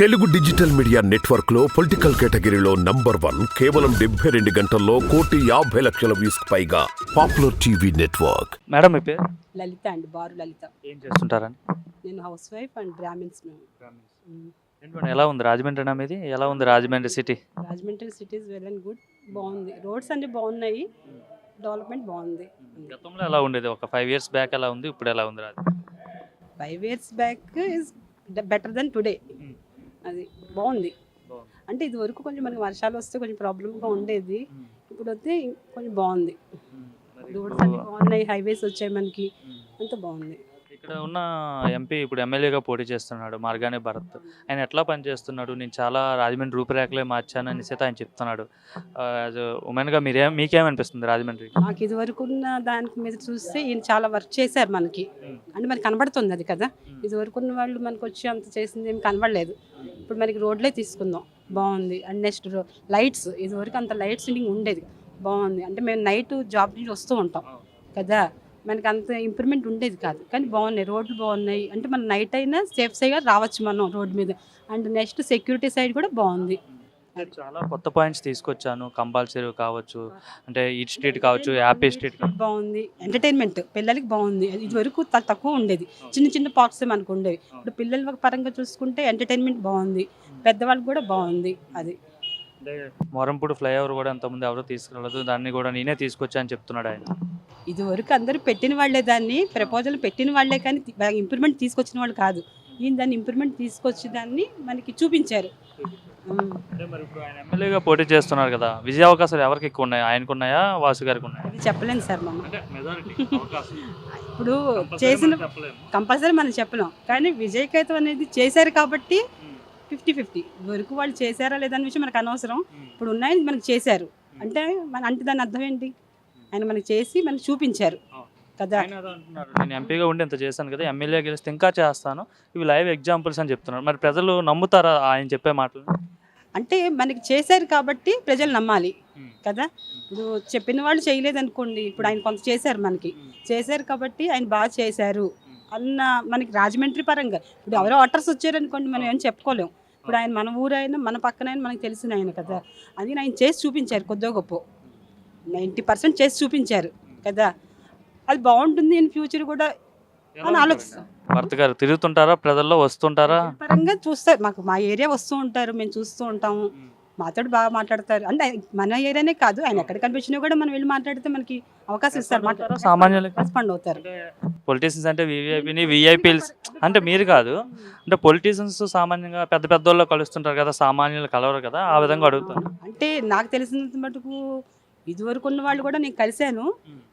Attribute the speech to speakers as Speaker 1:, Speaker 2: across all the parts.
Speaker 1: Telugu digital media నెట్వర్క్లో political కేటగిరీలో number one కేవలం డెబ్బై రెండు గంటల్లో కోటి యాభై లక్షల వ్యూస్ పైగా పాపులర్ టీవీ నెట్వర్క్.
Speaker 2: మేడం మీ పేరు?
Speaker 3: లలిత అండి బారు లలిత.
Speaker 2: ఏం చేస్తుంటారని?
Speaker 3: నేను హౌస్ వైఫ్ అండ్ బ్రాహ్మిన్స్ మేము
Speaker 2: ఏంటి మేడం, ఎలా ఉంది? రాజమండ్రి అన్న మీది? ఎలా ఉంది Rajahmundry city?
Speaker 3: Rajahmundry cities well and good బాగుంది. రోడ్స్ అన్ని బాగున్నాయి డెవలప్మెంట్ బాగుంది.
Speaker 2: గతంలో ఎలా ఉండేది? ఒక ఫైవ్ ఇయర్స్ బ్యాక్ ఎలా ఉంది? ఇప్పుడు ఎలా ఉంది Rajahmundry?
Speaker 3: Five years back is better then today. అది బాగుంది. అంటే ఇది వరకు కొంచెం మనకి వర్షాలు వస్తే కొంచెం ప్రాబ్లమ్గా ఉండేది. ఇప్పుడు వస్తే కొంచెం బాగుంది. రోడ్స్ అన్ని బాగున్నాయి హైవేస్ వచ్చాయి మనకి. అంత బాగుంది.
Speaker 2: ఇక్కడ ఉన్న ఎంపీ ఇప్పుడు ఎమ్మెల్యేగా పోటీ చేస్తున్నాడు మార్గానే భరత్. ఆయన ఎట్లా పనిచేస్తున్నాడు? నేను చాలా రాజమండ్రి రూపురేఖలే మార్చాను అనేసి ఆయన చెప్తున్నాడు. యాజ్ ఉమెన్గా మీరేం మీకేమనిపిస్తుంది రాజమండ్రి
Speaker 3: మాకు ఇది వరకు ఉన్న దానికి మీద చూస్తే ఈయన చాలా వర్క్ చేశారు మనకి. అంటే మనకి కనబడుతుంది అది కదా? ఇది వరకు ఉన్న వాళ్ళు మనకు వచ్చి అంత చేసింది ఏమి కనబడలేదు. ఇప్పుడు మనకి రోడ్లే తీసుకుందాం. బాగుంది. And next lights. ఇది వరకు అంత లైట్స్ ఉండేది. బాగుంది. అంటే మేము నైట్ జాబ్ నుంచి వస్తూ ఉంటాం. కదా? మనకి అంత ఇంప్రూవ్మెంట్ ఉండేది కాదు. కానీ బాగున్నాయి. రోడ్లు బాగున్నాయి. అంటే మనం నైట్ అయినా సేఫ్ సైడ్గా రావచ్చు మనం రోడ్ మీద. అండ్ నెక్స్ట్ సెక్యూరిటీ సైడ్ కూడా బాగుంది.
Speaker 2: చాలా కొత్త పాయింట్స్ తీసుకొచ్చాను. కంపల్సరీ కావచ్చు అంటే ఈట్ స్ట్రీట్ కావచ్చు హ్యాపీ స్ట్రీట్
Speaker 3: బాగుంది. ఎంటర్టైన్మెంట్ పిల్లలకి బాగుంది. ఇది వరకు తక్కువ ఉండేది. చిన్న చిన్న పార్క్స్ మనకు ఉండేవి ఇప్పుడు పిల్లల పరంగా చూసుకుంటే ఎంటర్టైన్మెంట్ బాగుంది. పెద్దవాళ్ళకి కూడా బాగుంది. అది.
Speaker 2: అంటే మొరంపూడి ఫ్లైఓవర్ కూడా అంతకుముందు ఎవరో తీసుకురాలేదు. దాన్ని కూడా నేనే తీసుకొచ్చా అని చెప్తున్నాడు ఆయన.
Speaker 3: ఇది వరకు అందరూ పెట్టిన వాళ్ళే దాన్ని ప్రపోజల్ పెట్టిన వాళ్ళే కానీ ఇంప్రూవ్మెంట్ తీసుకొచ్చిన వాళ్ళు కాదు. ఈయన దాన్ని ఇంప్రూవ్మెంట్ తీసుకొచ్చి దాన్ని మనకి చూపించారు. ఉమ్.
Speaker 2: అంటే మరి ఇప్పుడు ఆయన ఎమ్మెల్యేగా పోటీ చేస్తున్నారు కదా విజయ అవకాశాలు ఎవరికి ఎక్కువ ఉన్నాయి? ఆయనకు ఉన్నాయా వాసు గారికి ఉన్నాయా
Speaker 3: చెప్పలేను సార్ మనం.
Speaker 2: అంటే మెజారిటీ అవకాశం.
Speaker 3: ఇప్పుడు చేసిన కంపల్సరీ మనం చెప్పలేం. కానీ విజయకేతం అనేది చేశారు కాబట్టి ఫిఫ్టీ ఫిఫ్టీ వరకు వాళ్ళు చేశారా లేదన్న విషయం మనకు అనవసరం. ఇప్పుడు ఉన్నాయి మనకి చేశారు. అంటే మన అంటే దాని అర్థం ఏంటి? ఆయన మనకి చేసి మనకి చూపించారు. కదా.
Speaker 2: నేను ఎంపీగా ఉండి ఇంత చేశాను కదా ఎమ్మెల్యే గెలిస్తే ఇంకా చేస్తాను. ఇవి లైవ్ ఎగ్జాంపుల్స్ అని చెప్తున్నారు. మరి ప్రజలు నమ్ముతారా ఆయన చెప్పే మాటలు?
Speaker 3: అంటే మనకి చేశారు కాబట్టి ప్రజలు నమ్మాలి. కదా. ఇప్పుడు చెప్పిన వాళ్ళు చేయలేదు అనుకోండి ఇప్పుడు ఆయన కొంత చేశారు మనకి. చేశారు కాబట్టి ఆయన బాగా చేశారు అన్న మనకి రాజమండ్రి పరంగా. ఇప్పుడు ఎవరో ఆర్డర్స్ వచ్చారనుకోండి మనం ఏం చెప్పుకోలేం. ఇప్పుడు ఆయన మన ఊరైనా మన పక్కన అయినా మనకి తెలిసిన ఆయన కదా. అది ఆయన చేసి చూపించారు కొద్దిగా గొప్ప. నైంటీ పర్సెంట్ చేసి చూపించారు కదా. అది బాగుంటుంది ఇన్ ఫ్యూచర్ కూడా అని ఆలోచిస్తాం.
Speaker 2: భర్త గారు తిరుగుతుంటారా? ప్రజల్లో వస్తుంటారా?
Speaker 3: పరంగా చూస్తారు. మాకు మా ఏరియా వస్తూ ఉంటారు. మేము చూస్తూ ఉంటాము. మాతో బాగా మాట్లాడతారు. అంటే మన ఏరియానే కాదు ఆయన ఎక్కడ కనిపించినా కూడా మనం వెళ్ళి మాట్లాడితే మనకి అవకాశం ఇస్తారు.
Speaker 2: అవుతారా సామాన్యులకి?
Speaker 3: రెస్పాండ్ అవుతారు.
Speaker 2: పొలిటీషియన్స్ అంటే వివిఐపిని విఐపీలు అంటే మీరు కాదు. అంటే పొలిటీషియన్స్ సామాన్యంగా పెద్ద పెద్ద వాళ్ళు కలుస్తుంటారు కదా సామాన్యులు కలవరు కదా ఆ విధంగా అడుగుతాను
Speaker 3: అంటే నాకు తెలిసినంత మటుకు ఇదివరకు ఉన్న వాళ్ళు కూడా నేను కలిశాను.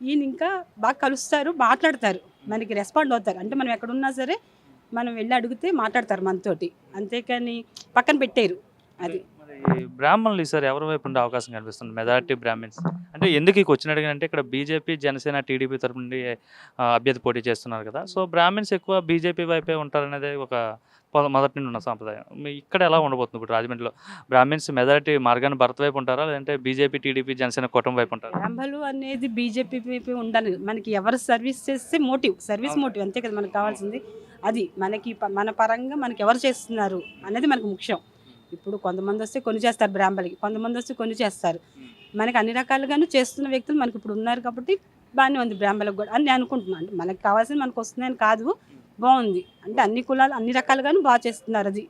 Speaker 3: ఈయన ఇంకా బాగా కలుస్తారు మాట్లాడతారు. మనకి రెస్పాండ్ అవుతారు. అంటే మనం ఎక్కడున్నా సరే మనం వెళ్ళి అడిగితే మాట్లాడతారు మనతోటి. అంతేకాని పక్కన పెట్టారు అది.
Speaker 2: బ్రాహ్మణులు ఈసారి ఎవరి వైపు ఉండే అవకాశం కనిపిస్తుంది? మెజారిటీ బ్రాహ్మిన్స్ అంటే ఎందుకు ఇక వచ్చినట్టు అంటే ఇక్కడ బీజేపీ జనసేన టీడీపీ తరపు నుండి అభ్యర్థి పోటీ చేస్తున్నారు కదా. సో బ్రాహ్మిన్స్ ఎక్కువ బీజేపీ వైపే ఉంటారనేది ఒక మొదటి నుండి ఉన్న సాంప్రదాయం. ఇక్కడ ఎలా ఉండబోతుంది ఇప్పుడు రాజమండ్రిలో? బ్రాహ్మిన్స్ మెజారిటీ మార్గాన్ని భరత్ వైపు ఉంటారా? లేదంటే బీజేపీ టీడీపీ జనసేన కూటమి వైపు ఉంటారా?
Speaker 3: బ్రాహ్మలు అనేది బీజేపీ వైపు ఉండాలి. మనకి ఎవరు సర్వీస్ చేస్తే మోటివ్ సర్వీస్ మోటివ్. అంతే కదా మనకు కావాల్సింది. అది మనకి మన పరంగా మనకి ఎవరు చేస్తున్నారు అనేది మనకు ముఖ్యం. ఇప్పుడు కొంతమంది వస్తే కొన్ని చేస్తారు బ్రాహ్మలకి కొంతమంది వస్తే కొన్ని చేస్తారు. మనకి అన్ని రకాలుగాను చేస్తున్న వ్యక్తులు మనకి ఇప్పుడు ఉన్నారు కాబట్టి బాగానే ఉంది బ్రాహ్మలకు కూడా అని నేను అనుకుంటున్నాను అంటే మనకి కావాల్సింది మనకు వస్తుందని కాదు బాగుంది. అంటే అన్ని కులాలు అన్ని రకాలుగాను బాగా చేస్తున్నారు అది.